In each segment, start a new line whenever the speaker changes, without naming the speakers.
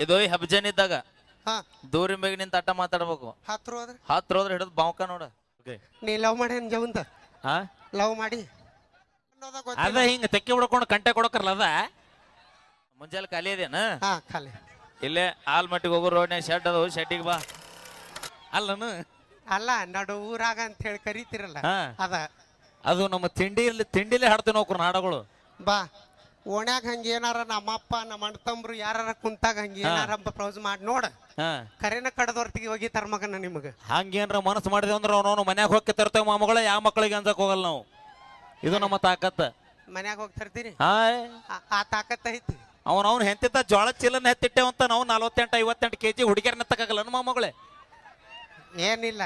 ಇದು ಹೆಬ್ಜನ್ ಇದ್ದಾಗ.
ಹಾ.
ದೂರಿನ ಬಗ್ಗೆ ನಿಂತ ಅಟ್ಟ ಮಾತಾಡ್ಬೇಕು.
ಹತ್ರ ಹೋದ್ರೆ
ಹತ್ರ ಹೋದ್ರೆ ಹಿಡಿದು ಬಾವ್ಕ ನೋಡ.
ನೀ ಲವ್ ಮಾಡಿ ಜವಂತ?
ಹಾ
ಲವ್ ಮಾಡಿ. ಅನ್ನೋದ
ಅದ. ಹಿಂಗ ತೆಕ್ಕೆ ಬಿಡ್ಕೊಂಡು ಕಂಟೆ ಕೊಡಕರ್ಲ ಅದ?
ಮುಂಜಾನೆ ಖಾಲಿ ಇದೇನ
ಹಾ ಖಾಲಿ.
ಇಲ್ಲೇ ಆಲ್ಮಟ್ಟಿಗೆ ಹೋಗೋ ರೋಡ್ನ್ಯಾಗ ಶೆಡ್ ಅದು ಶೆಡ್ಡಿಗೆ ಬಾ.
ಅಲ್ಲನು?
ಅಲ್ಲ ನಡು ಊರಾಗ ಅಂತ ಹೇಳಿ ಕರಿತಿರಲ್ಲ.
ಹಾ.
ಅದ.
ಅದು ನಮ್ಮ ತಿಂಡಿ ತಿಂಡಿಲೇ ಹಾಡ್ತೀವಿ ನಾವು ನಾಡಗಳು.
ಬಾ. ಓಣ್ಯಾಗ ಹಂಗ ಏನಾರ ನಮ್ಮಪ್ಪ ನಮ್ಮ ಅಣ್ಣ ತಮ್ಮರು ಯಾರಾರ ಕುಂತಾಗ ಹಂಗ ಏನಾರ ಪ್ರೌಸ್ ಮಾಡಿ ನೋಡ. ಕರೆನ ಕಡದೊರ್ತಿಗೆ ಹೋಗಿ ಮಗನ ನಿಮಗ.
ಹಂಗೇನ್ರ ಮನಸ್ಸು ಮಾಡಿದೆ ಅಂದ್ರೆ ಅವನವನು ಮನ್ಯಾಗ ಹೋಗಿ ತರ್ತೇವೆ ಮಾಮಗಳ ಯಾವ ಮಕ್ಕಳಿಗೆ ಅನ್ಸಕ್ ಹೋಗಲ್ಲ ನಾವು. ಇದು ನಮ್ಮ ತಾಕತ್ತ.
ಮನ್ಯಾಗ ಹೋಗಿ ತರ್ತೀರಿ? ಆ- ಆ ತಾಕತ್ ಐತಿ.
ಅವನ ಅವ್ನು ಹೆಂತಿದ್ದ ಜೋಳ ಚೀಲನ ಹೆತ್ತಿಟ್ಟೆವಂತ ನಾವು ನಲವತ್ತೆಂಟು ಐವತ್ತೆಂಟು ಕೆಜಿ ಹುಡುಗಿಯರ್ನ ತಗಲ್ಲ ಮಾಮಗಳೇ.
ಏನಿಲ್ಲ.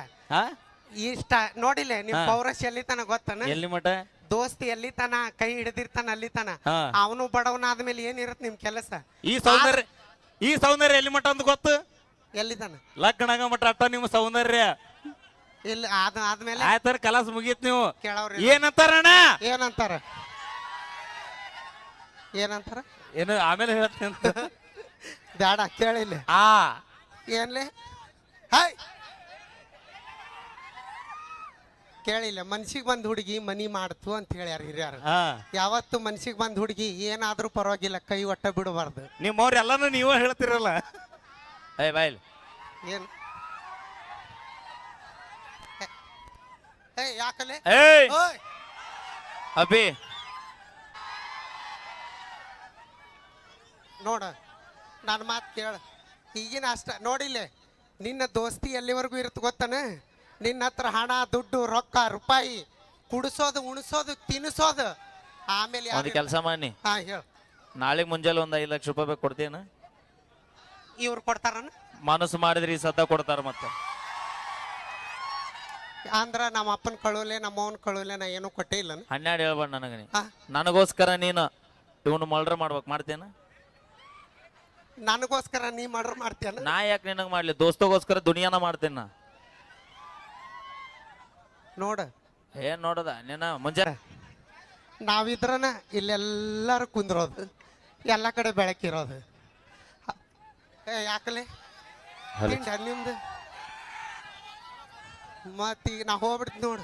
ಇಷ್ಟ ನೋಡಿಲ್ಲ ನಿಮ್. ಪೌರಸ್ ಎಲ್ಲಿ ತನಕ ಗೊತ್ತನ?
ಎಲ್ಲಿ ಮಠ?
ದೋಸ್ತಿ ಎಲ್ಲಿ ತನ ಕೈ ಹಿಡಿದಿರ್ತಾನ ಅಲ್ಲಿ ತನ.
ಹಾ.
ಅವನು ಬಡವನಾದ್ಮೇಲೆ ಏನಿರತ್ ನಿಮ್ ಕೆಲಸ?
ಈ ಸೌಂದರ್ಯ ಈ ಸೌಂದರ್ಯ ಎಲ್ಲಿ ಮಠ ಅಂತ ಗೊತ್ತು?
ಎಲ್ಲಿ ತನ
ಲಗ್ನಾಗ ಮಠ ಅಟ್ಟ ನಿಮ್ಮ ಸೌಂದರ್ಯ.
ಇಲ್ಲ ಅದ ಆದ್ಮೇಲೆ
ಆಯ್ತಾರ ಕಲಾಸ್ ಮುಗೀತ್ ನೀವು.
ಕೇಳವ್ರಿ
ಏನಂತಾರಣ್ಣ
ಏನಂತಾರ ಏನಂತಾರ?
ಏನು ಆಮೇಲೆ ಹೇಳ್ತೀನಿ ಅಂತ.
ಬ್ಯಾಡ ಕೇಳಿಲ್ಲ.
ಆ.
ಏನ್ಲೇ? ಹಾಯ್ ಕೇಳಿಲ್ಲ ಮನ್ಸಿಗೆ ಬಂದ್ ಹುಡುಗಿ ಮನಿ ಮಾಡ್ತು ಅಂತ ಹೇಳ್ಯಾರ ಹಿರಿಯರು.
ಹಾ.
ಯಾವತ್ತು ಮನ್ಸಿಗೆ ಬಂದ್ ಹುಡುಗಿ ಏನಾದ್ರೂ ಪರವಾಗಿಲ್ಲ ಕೈ ಒಟ್ಟ ಬಿಡಬಾರ್ದು.
ನಿಮ್ಮವ್ರ ಎಲ್ಲಾನು ನೀವೇ ಹೇಳ್ತಿರಲ್ಲ.
ಏಯ್ ಬಾಯ್
ಏನ್? ಏ ಯಾಕಲೆ?
ಏಯ್
ಓಯ್!
ಅಭಿ.
ನೋಡ ನನ್ನ ಮಾತು ಕೇಳ ಈಗಿನ ಅಷ್ಟ ನೋಡಿಲ್ಲೇ ನಿನ್ನ ದೋಸ್ತಿ ಎಲ್ಲಿವರೆಗೂ ಇರುತ್ತೆ ಗೊತ್ತನ? ನಿನ್ನ ಹತ್ರ ಹಣ ದುಡ್ಡು ರೊಕ್ಕ ರೂಪಾಯಿ ಕುಡಿಸೋದು ಉಣಿಸೋದು ತಿನ್ನಿಸೋದು. ಆಮೇಲೆ
ಒಂದು ಕೆಲಸ ಮಾಡಿ.
ಹಾ ಹೇಳ.
ನಾಳೆಗೆ ಮುಂಜಾನೆ ಒಂದು ಐದು ಲಕ್ಷ ರೂಪಾಯಿ ಬೇಕು ಕೊಡ್ತೀನ
ಇವ್ರು ಕೊಡ್ತಾರನ?
ಮನಸ್ಸು ಮಾಡಿದ್ರೆ ಈ ಸದ್ದ ಕೊಡ್ತಾರ ಮತ್ತೆ.
ಅಂದ್ರ ನಮ್ಮ ಅಪ್ಪನ ಕಳುವಲೆ ನಮ್ಮ ಅವನ ಕಳುವಲೆ ನಾ ಏನು ಕೊಟ್ಟೇ ಇಲ್ಲನ?
ಹನ್ನೆರಡು ಹೇಳ್ಬೇಡ ನನಗೆ ನೀ ನನಗೋಸ್ಕರ ನೀನು ಇವನು ಮಲ್ಡ್ರ್ ಮಾಡ್ಬೇಕು ಮಾಡ್ತೇನ
ನನಗೋಸ್ಕರ ನೀ ಮರ್ಡರ್ ಮಾಡ್ತೀಯನ?
ನಾ ಯಾಕೆ ನಿನಗೆ ಮಾಡ್ಲಿ? ದೋಸ್ತಗೋಸ್ಕರ ದುನಿಯಾನ ಮಾಡ್ತೇನೆ ನಾ.
ನೋಡ.
ಏನ್ ನೋಡದ? ನೀನ ಮುಂಜಾನೆ?
ನಾವಿದ್ರನ ಇಲ್ಲೆಲ್ಲರೂ ಕುಂದ್ರೋದು. ಎಲ್ಲ ಕಡೆ ಬೆಳಕಿರೋದು. ಏ ಯಾಕಲೆ? ತಿಂಡ ನಿಮ್ದು? ಮತ್ತೀಗ ನಾ ಹೋಗ್ಬಿಡ್ತೀನಿ ನೋಡು.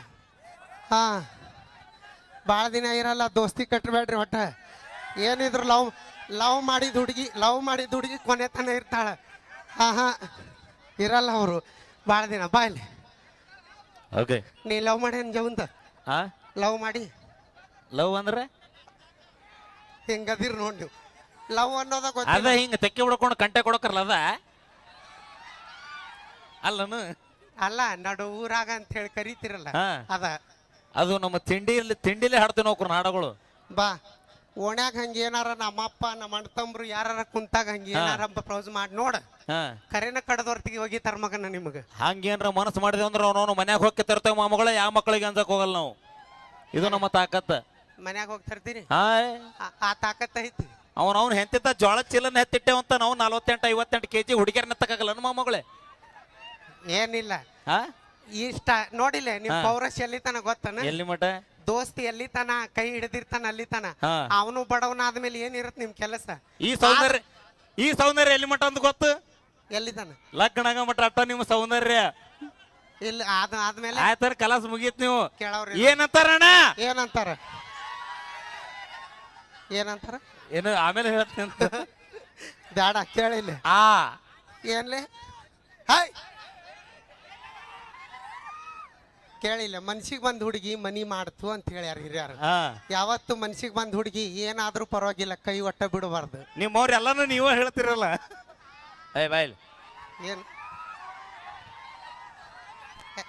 ಹಾ. ಭಾಳ ದಿನ ಇರಲ್ಲ ದೋಸ್ತಿ ಕಟ್ಟಬೇಡ್ರಿ ಒಟ್ಟ. ಏನಿದ್ರು ಲವ್ ಲವ್ ಮಾಡಿದ ಹುಡುಗಿ ಲವ್ ಮಾಡಿದ ಹುಡುಗಿ ಕೊನೆ ತನ ಇರ್ತಾಳೆ. ಹಾ ಹಾ ಇರಲ್ಲ ಅವರು. ಭಾಳ ದಿನ ಬಾಯ್ಲಿ
ಓಕೆ
ನೀ ಲವ್ ಮಾಡಿ ಜವಂತ
ಹಾ
ಲವ್ ಮಾಡಿ?
ಲವ್ ಅಂದ್ರೆ?
ಹಿಂಗದಿರ್ ನೋಡಿ ನೀವು. ಲವ್ ಅನ್ನೋದ
ಅದ
ಗೊತ್ತಿಲ್ಲ
ಹಿಂಗ ತೆಕ್ಕೆ ಬಿಡ್ಕೊಂಡು ಕಂಟೆ ಕೊಡಕರ್ಲ ಅದ? ಅಲ್ಲನು?
ಅಲ್ಲ ನಡು ಊರಾಗ ಅಂತ ಹೇಳಿ ಕರಿತಿರಲ್ಲ.
ಹಾ.
ಅದ.
ಅದು ನಮ್ಮ ತಿಂಡಿಯಲ್ಲಿ ತಿಂಡಿಲೇ ಹಾಡ್ತೀವಿ ನೋಕ್ರು ನಾಡಗಳು.
ಬಾ. ಓಣ್ಯಾಗ ಹಂಗ ಏನಾರ ನಮ್ಮಪ್ಪ ನಮ್ಮ ಅಣ್ಣ ತಮ್ರು ಯಾರಾರ ಕುಂತಾಗ ಹಂಗ ಏನಾರ ಪ್ರೌಸ್ ಮಾಡಿ ನೋಡ. ಕರೆನ ಕಡದೊರ್ತಿಗೆ ಹೋಗಿ ಮಗನ ನಿಮಗ.
ಹಂಗೇನ್ರ ಮನಸ್ಸು ಮಾಡಿದೆ ಅಂದ್ರೆ ಅವನವನು ಮನ್ಯಾಗ ಹೋಗಿ ತರ್ತೇವೆ ಮಾಮಗಳ ಯಾವ ಮಕ್ಕಳಿಗೆ ಅನ್ಸಕ್ ಹೋಗಲ್ಲ ನಾವು. ಇದು ನಮ್ಮ ತಾಕತ್ತ.
ಮನ್ಯಾಗ ಹೋಗಿ ತರ್ತೀರಿ? ಆ- ಆ ತಾಕತ್ ಐತಿ.
ಅವನ ಅವ್ನು ಹೆಂತಿದ್ದ ಜೋಳ ಚೀಲನ ಹೆತ್ತಿಟ್ಟೆವಂತ ನಾವು ನಲ್ವತ್ತೆಂಟು ಐವತ್ತೆಂಟು ಕೆಜಿ ಹುಡುಗಿಯರ್ನ ತಕ್ಕಾಗಲ್ಲ ಮಾಮಗಳೇ
ಏನಿಲ್ಲ.
ಹಾ?
ಇಷ್ಟ ನೋಡಿಲ್ಲ ನಿಮ್. ಪೌರಸ್ ಎಲ್ಲಿ ತನ ಗೊತ್ತನ?
ಎಲ್ಲಿ ಮಠ?
ದೋಸ್ತಿ ಎಲ್ಲಿ ತನ ಕೈ ಹಿಡಿದಿರ್ತಾನ ಅಲ್ಲಿ ತನ.
ಹಾ.
ಅವನು ಬಡವನಾದ್ಮೇಲೆ ಏನಿರತ್ ನಿಮ್ ಕೆಲಸ?
ಈ ಸೌಂದರ್ಯ ಈ ಸೌಂದರ್ಯ ಎಲ್ಲಿ ಮಠ ಅಂತ ಗೊತ್ತು?
ಎಲ್ಲಿ ತನ
ಲಗ್ನಾಗ ಮಠ ಅಟ್ಟ ನಿಮ್ಮ ಸೌಂದರ್ಯ.
ಇಲ್ಲ ಅದ ಆದ್ಮೇಲೆ
ಆಯ್ತಾರ ಕಲಾಸ್ ಮುಗೀತ್ ನೀವು.
ಕೇಳವ್ರಿ
ಏನಂತಾರಣ್ಣ
ಏನಂತಾರ ಏನಂತಾರ?
ಏನು ಆಮೇಲೆ ಹೇಳ್ತೀನಿ ಅಂತ.
ಬ್ಯಾಡ ಕೇಳಿಲ್ಲ.
ಆ.
ಏನ್ಲೇ? ಹಾಯ್ ಕೇಳಿಲ್ಲ ಮನ್ಸಿಗೆ ಬಂದ್ ಹುಡುಗಿ ಮನಿ ಮಾಡ್ತು ಅಂತ ಹೇಳ್ಯಾರ ಹಿರಿಯರು.
ಹಾ.
ಯಾವತ್ತು ಮನ್ಸಿಗೆ ಬಂದ್ ಹುಡುಗಿ ಏನಾದ್ರೂ ಪರವಾಗಿಲ್ಲ ಕೈ ಒಟ್ಟ ಬಿಡಬಾರ್ದು.
ನಿಮ್ಮವ್ರ ಎಲ್ಲಾನು ನೀವೇ ಹೇಳ್ತಿರಲ್ಲ.
ಏಯ್ ಬಾಯ್
ಏನ್? ಏ-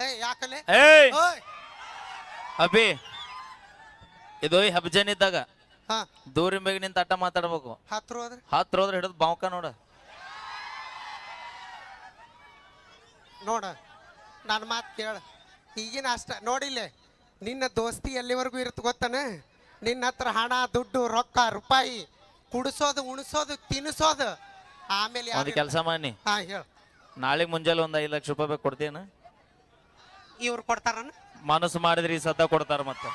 ಏ ಯಾಕಲೆ?
ಏಯ್!
ಓಯ್!
ಅಭಿ ಇದು ಈ ಹಬ್ಜನ್ ಇದ್ದಾಗ
ಹಾ.
ದೂರಿನ ಬೇಗ ನಿಂತ ಅಟ್ಟ ಮಾತಾಡ್ಬೇಕು.
ಹತ್ರ ಹೋದ್ರೆ?
ಹತ್ರ ಹೋದ್ರೆ ಹಿಡಿದು ಬಾವ್ಕ ನೋಡ.
ನೋಡ. ನನ್ನ ಮಾತು ಕೇಳ. ಈಗಿನ ಅಷ್ಟ ನೋಡಿಲ್ಲೇ ನಿನ್ನ ದೋಸ್ತಿ ಎಲ್ಲಿವರೆಗೂ ಇರುತ್ತೆ ಗೊತ್ತಾನೆ? ನಿನ್ನ ಹತ್ರ ಹಣ ದುಡ್ಡು ರೊಕ್ಕ ರೂಪಾಯಿ ಕುಡಿಸೋದು ಉಣಿಸೋದು ತಿನ್ನಿಸೋದು ಆಮೇಲೆ
ಒಂದು
ಯಾರು-
ಕೆಲಸ ಮಾಡಿ
ಹಾ ಹೇಳ.
ನಾಳೆ ಮುಂಜಾನೆ ಒಂದು ಐದು ಲಕ್ಷ ರೂಪಾಯಿ ಬೇಕು ಕೊಡ್ತೀನ
ಇವ್ರು ಕೊಡ್ತಾರನ?
ಮನಸ್ಸು ಮಾಡಿದ್ರೆ ಈ ಸದ್ದ ಕೊಡ್ತಾರ ಮತ್ತೆ.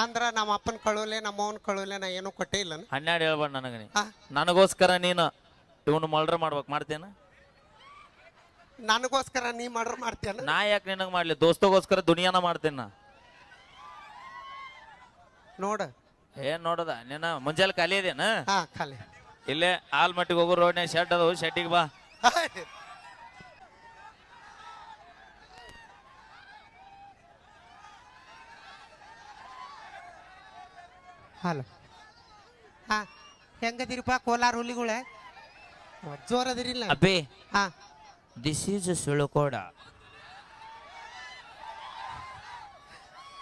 ಅಂದ್ರ ನಮ್ಮ ಅಪ್ಪನ ಕಳುಲೆ ನಮ್ಮ ಅವನ ಕಳುಲೆ ನಾ ಏನೂ ಕೊಟ್ಟೇ ಇಲ್ಲ
ಹನ್ನೆರಡು ಹೇಳ್ಬೇಡ ನನಗೆ ನೀ
ಹಾ.
ನನಗೋಸ್ಕರ ನೀನು ಇವನು ಮಲ್ಡ್ರ್ ಮಾಡ್ಬೇಕು ಮಾಡ್ತೇನ
ನನಗೋಸ್ಕರ ನೀ ಮರ್ಡರ್ ಮಾಡ್ತೀಯನ
ನಾ ಯಾಕೆ ನಿನಗೆ ಮಾಡ್ಲಿ? ದೋಸ್ತಗೋಸ್ಕರ ದುನಿಯಾನ ಮಾಡ್ತೇನೆ ನಾ.
ನೋಡ.
ಏನ್ ನೋಡದ ನಿನ್ನ ಮುಂಜಾನೆ ಖಾಲಿ ಇದೇನ
ಹಾ ಖಾಲಿ.
ಇಲ್ಲೇ ಆಲ್ಮಟ್ಟಿಗೆ ಹೋಗೋ ರೋಡ್ನ್ಯಾಗ ಶೆಡ್ ಅದು ಶೆಡ್ಡಿಗೆ ಬಾ.
ಹಲೋ. ಹಾ ಹೆಂಗದಿರಿಪ್ಪ ಕೋಲಾರ ಹುಲಿಗಳೇ ಜೋರದಿರಿಲ್ಲ?
ಅಬ್ಬಿ.
ಹಾ.
ದಿಸ್ ಈಸ್ ಸುಳುಕೋಡ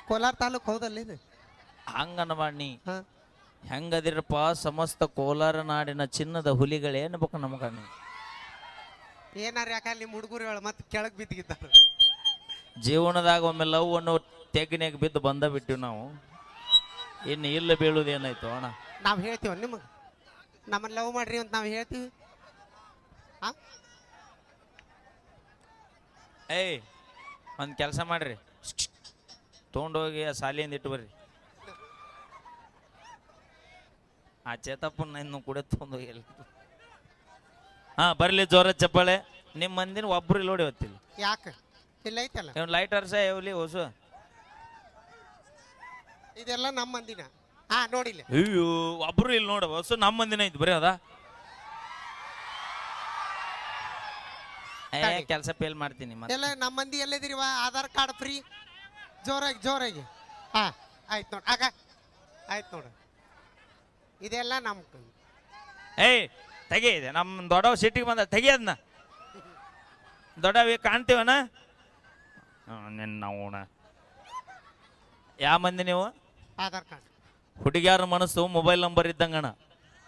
ಕೋಲಾರ ತಾಲೂಕ್ ಹೌದಲ್ಲ ಇದು?
ಹಂಗನವಾಣಿ
ಹಾ.
ಹೆಂಗದಿರಪ್ಪ ಸಮಸ್ತ ಕೋಲಾರ ನಾಡಿನ ಚಿನ್ನದ ಹುಲಿಗಳೇನಬೇಕು ನಮಗ
ಏನಾರ ಯಾಕೆ ನಿಮ್ಮ ಹುಡುಗರು ಹೇಳ ಮತ್ತೆ ಕೆಳಗ್ ಬಿದ್ದಿದ್ದಾರೆ?
ಜೀವನದಾಗ ಒಮ್ಮೆ ಲವ್ ಅನ್ನೋ ತೆಗ್ನ್ಯಾಗ ಬಿದ್ದು ಬಂದ ಬಿಟ್ಟಿವಿ ನಾವು. ಇನ್ನು ಇಲ್ಲ ಬೀಳುದು ಏನಾಯ್ತು ಅಣ್ಣ?
ನಾವು ಹೇಳ್ತೀವ ನಿಮಗೆ? ನಮ್ಮನ್ನ ಲವ್ ಮಾಡ್ರಿ ಅಂತ ನಾವು ಹೇಳ್ತೀವಿ. ಹಾ?
ಏಯ್ ಒಂದು ಕೆಲಸ ಮಾಡ್ರಿ. ತೊಗೊಂಡೋಗಿ ಆ ಸಾಲಿಯಿಂದ ಇಟ್ಟು ಬರ್ರಿ. ಆ ಚೇತಪ್ಪನ ಇನ್ನು ಕೂಡ ತೊಗೊಂಡೋಗಿ ಹಾ ಬರ್ಲಿ ಜೋರ ಚಪ್ಪಾಳೆ. ನಿಮ್ಮ ಮಂದಿನ ಒಬ್ರು ಇಲ್ಲಿ ನೋಡಿ ಹೊತ್ತಿಲ್ಲ
ಯಾಕೆ? ಇಲ್ಲ ಐತಲ್ಲ?
ಇವ್ನು ಲೈಟ್ ಅರ್ಸ ಯಾವಲಿ ಹೊಸು.
ಇದೆಲ್ಲ ನಮ್ಮ ಮಂದಿನ. ಹಾ ನೋಡಿಲ್ಲ.
ಅಯ್ಯೋ ಒಬ್ರು ಇಲ್ಲಿ ನೋಡ ಹೊಸು ನಮ್ಮ ಮಂದಿನ ಐತಿ ಬರೀ ಅದ. ಕೆಲಸ ಫೇಲ್ ಮಾಡ್ತೀನಿ ಮತ್ತೆ.
ಎಲ್ಲ ನಮ್ಮ ಮಂದಿ ಎಲ್ಲಿದಿರಿವ? ಆಧಾರ್ ಕಾರ್ಡ್ ಫ್ರೀ ಜೋರಾಗಿ ಜೋರಾಗಿ. ಹಾ ಆಯ್ತು ನೋಡಿ. ಆಗ ಆಯ್ತು ನೋಡು. ಇದೆಲ್ಲ ನಮ್ಮ
ಏಯ್ ತೆಗಿ ಇದೆ. ನಮ್ಮ ದೊಡ್ಡವ ಸಿಟಿಗೆ ಬಂದ ತೆಗಿ ಅದನ್ನ ದೊಡ್ಡವ ಕಾಣ್ತೀವನ? ನಿನ್ನ ಓಣ ಯಾವ ಮಂದಿ ನೀವು?
ಆಧಾರ್ ಕಾರ್ಡ್
ಹುಡುಗಿಯಾರ ಮನಸ್ಸು ಮೊಬೈಲ್ ನಂಬರ್ ಇದ್ದಂಗಣ.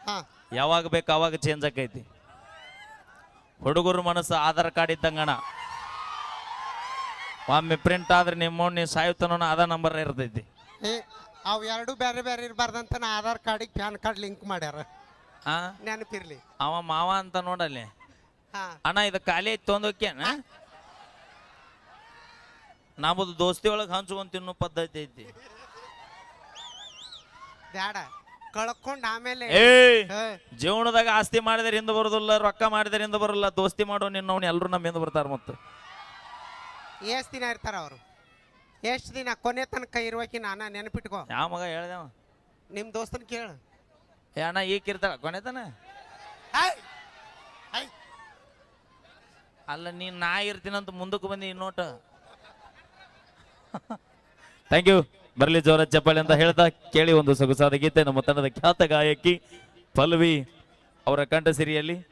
ಹಾ.
ಯಾವಾಗ ಬೇಕು ಅವಾಗ ಚೇಂಜ್ ಆಕೈತಿ. ಹುಡುಗರ ಮನಸ್ಸು ಆಧಾರ್ ಕಾರ್ಡ್ ಇದ್ದಂಗಣ. ಒಮ್ಮೆ ಪ್ರಿಂಟ್ ಆದ್ರೆ ನಿಮ್ಮ ನೀವು ಸಾಯುತ್ತನೋ ಅದ ನಂಬರ್ ಇರ್ತೈತಿ.
ಏ ಅವು ಎರಡು ಬೇರೆ ಬೇರೆ ಇರಬಾರ್ದಂತ ನಾ ಆಧಾರ್ ಕಾರ್ಡಿಗೆ ಪ್ಯಾನ್ ಕಾರ್ಡ್ ಲಿಂಕ್ ಮಾಡ್ಯಾರ.
ಆ?
ನೆನಪಿರ್ಲಿ.
ಅವ ಮಾವ ಅಂತ ನೋಡಲ್ಲಿ.
ಹಾ.
ಅಣ್ಣ ಇದು ಖಾಲಿ ಐತಿ ತೊಂದೋಕ್ಯನ ನಮ್ಮದು ದೋಸ್ತಿ ಒಳಗೆ ಹಂಚ್ಕೊಂಡ್ ತಿನ್ನೋ ಪದ್ಧತಿ ಐತಿ.
ಬ್ಯಾಡ. ಕಳ್ಕೊಂಡ್ ಆಮೇಲೆ ಏ,
ಜೀವನದಾಗ ಆಸ್ತಿ ಮಾಡಿದ್ರೆ ಹಿಂದೆ ಬರೋದಿಲ್ಲ ರೊಕ್ಕ ಮಾಡಿದ್ರೆ ಹಿಂದೆ ಬರೋಲ್ಲ ದೋಸ್ತಿ ಮಾಡೋ ನಿನ್ನವ್ನು ಎಲ್ಲರೂ ನಮ್ಮ ಹಿಂದೆ ಬರ್ತಾರೆ ಮತ್ತೆ.
ಎಷ್ಟ್ ದಿನ ಇರ್ತಾರ ಅವರು? ಎಷ್ಟು ದಿನ? ಕೊನೆ ತನಕ ಇರುವಕಿ ನಾನ ನೆನಪಿಟ್ಕೋ.
ಯಾವ ಮಗ ಹೇಳ್ದೇವ
ನಿಮ್ಮ ದೋಸ್ತನ ಕೇಳು.
ಏ ಅಣ್ಣ ಈಗ ಇರ್ತಾಳ ಕೊನೆತನ
ಹಾಯ್ ಹಾಯ್
ಅಲ್ಲ ನೀನ್ ನಾ ಇರ್ತೀನಂತ ಮುಂದಕ್ಕೆ ಬಂದಿ ಇನ್ನೋಟ ಥ್ಯಾಂಕ್ ಯು ಬರಲಿ ಜೋರ ಚಪ್ಪಾಳೆ ಅಂತ ಹೇಳ್ತಾ ಕೇಳಿ ಒಂದು ಸೊಗಸಾದ ಗೀತೆ. ನಮ್ಮ ತಂಡದ ಖ್ಯಾತ ಗಾಯಕಿ ಪಲ್ವಿ ಅವರ ಕಂಠಸಿರಿಯಲ್ಲಿ.